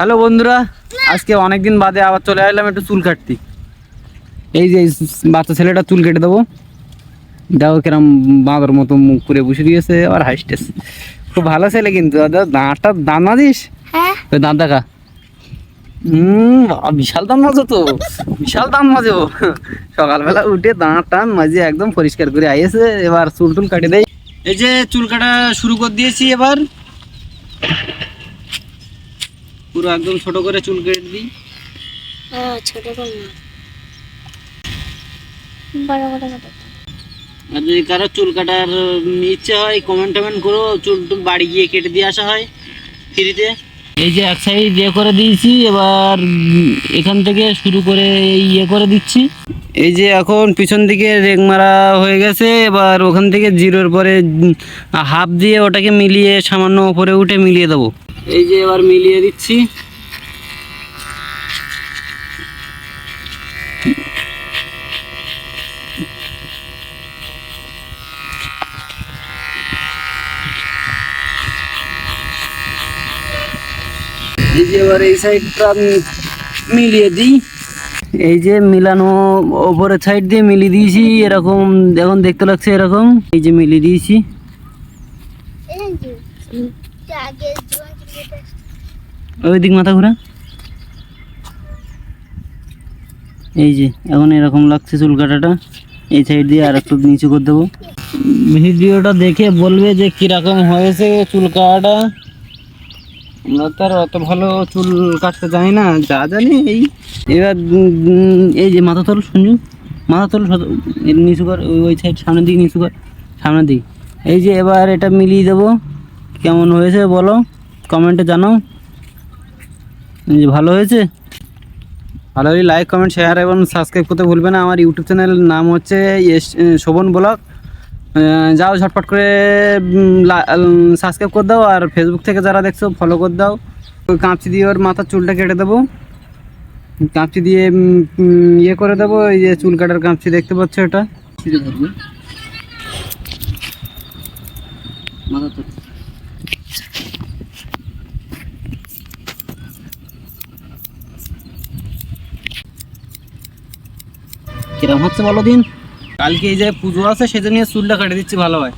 Hello বন্ধুরা আজকে অনেকদিন বাদে আবার চলে আসলাম একটু চুল কাটতি। এই যে বাচ্চা ছেলেটা চুল কেটে দেবো। দেখো কিরম বাঁদর মতো মুখ করে বসে দিয়েছে আর হাসতেছে। খুব ভালো ছেলে কিন্তু দাঁতটা দাঁত মাজিস হ্যাঁ। ওই দাঁত দেখা। হম বিশাল দাম মাজো তো বিশাল দাম মাজো। সকালবেলা উঠে দাঁত টান মাঝে একদম পরিষ্কার করে আইয়েছে এবার চুল টুল কাটে দেয় এই যে চুল কাটা শুরু করে দিয়েছি এবার। পুরো একদম ছোট করে চুল কেটে দিই। হ্যাঁ ছোট করে না। বড় বড় আর যদি কারও চুল কাটার ইচ্ছে হয় কমেন্ট টমেন্ট করো চুল টুল বাড়ি গিয়ে কেটে দিয়ে আসা হয় ফ্রিতে। এই যে এক সাইড ইয়ে করে দিয়েছি এবার এখান থেকে শুরু করে ইয়ে করে দিচ্ছি। এই যে এখন পিছন দিকে রেগ মারা হয়ে গেছে এবার ওখান থেকে জিরোর পরে হাফ দিয়ে ওটাকে মিলিয়ে সামান্য উপরে উঠে মিলিয়ে দেবো। এই যে এবার মিলিয়ে দিচ্ছি। এই যে এবার এই সাইডটা মিলিয়ে দিই। এই যে মিলানো ওপরের সাইড দিয়ে মিলিয়ে দিয়েছি, এরকম এখন দেখতে লাগছে এরকম। এই যে মিলিয়ে দিয়েছি। ওই দিক মাথা ঘুরা। এই যে, এখন এরকম লাগছে চুল কাটাটা। এই সাইড দিয়ে আর একটু নিচু করে দেবো। ভিডিওটা দেখে বলবে যে কীরকম হয়েছে চুল কাটাটা। আমরা তো আর অত ভালো চুল কাটতে জানি না, যা জানি এই। এবার এই যে মাথা তোল সঞ্জু মাথা তোল নিচু কর, ওই সাইড সামনের দিকে নিচু কর, সামনের দিক। এই যে এবার এটা মিলিয়ে দেবো। কেমন হয়েছে বলো? কমেন্টে জানাও। ভালো হয়েছে? ভালো হলে লাইক কমেন্ট শেয়ার এবং সাবস্ক্রাইব করতে ভুলবে না। আমার ইউটিউব চ্যানেলের নাম হচ্ছে শোভন আহ, যাও ঝটপট করে সাবস্ক্রাইব করে দাও আর ফেসবুক থেকে যারা দেখছ ফলো করে দাও। কাঁচি দিয়ে ওর মাথার চুলটা কেটে দেবো। কাঁচি দিয়ে ইয়ে করে দেবো। এই যে চুল কাটার কাঁচি দেখতে পাচ্ছ এটা। মাথা কিরম হচ্ছে বলো দিন? কালকে এই যে পুজো আছে, সেজন্য চুলটা কাটে দিচ্ছি ভালো হয়।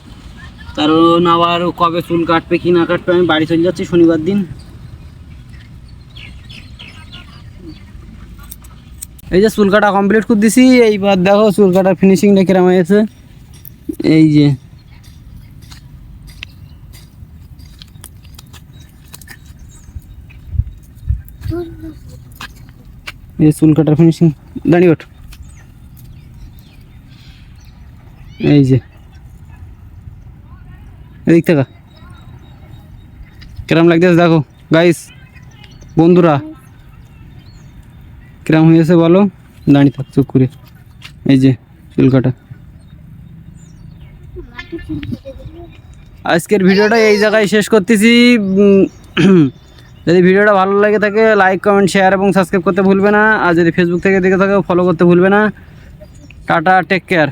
কারণ আবার কবে চুল কাটবে, কি না কাটবে, আমি বাড়ি চলে যাচ্ছি শনিবার দিন। এই যে চুল কাটা কমপ্লিট করে দিছি, এইবার দেখো চুল কাটার ফিনিশিংটা কিরম হয়েছে। এই যে। এই চুল কাটার ফিনিশিং দাঁড়িয়ে ওঠ। এই যে। এদিক থেকে। কিরম লাগতেছে দেখো গাইস বন্ধুরা। কিরম হয়েছে বলো, দাঁড়িয়ে থাক, চুপ করে। এই যে চুল কাটা আজকের ভিডিওটা এই জায়গায় শেষ করতেছি। যদি ভিডিওটা ভালো লাগে থাকে লাইক কমেন্ট শেয়ার এবং সাবস্ক্রাইব করতে ভুলবে না। আর যদি ফেসবুক থেকে দেখে থাকে ফলো করতে ভুলবে না। Tata take care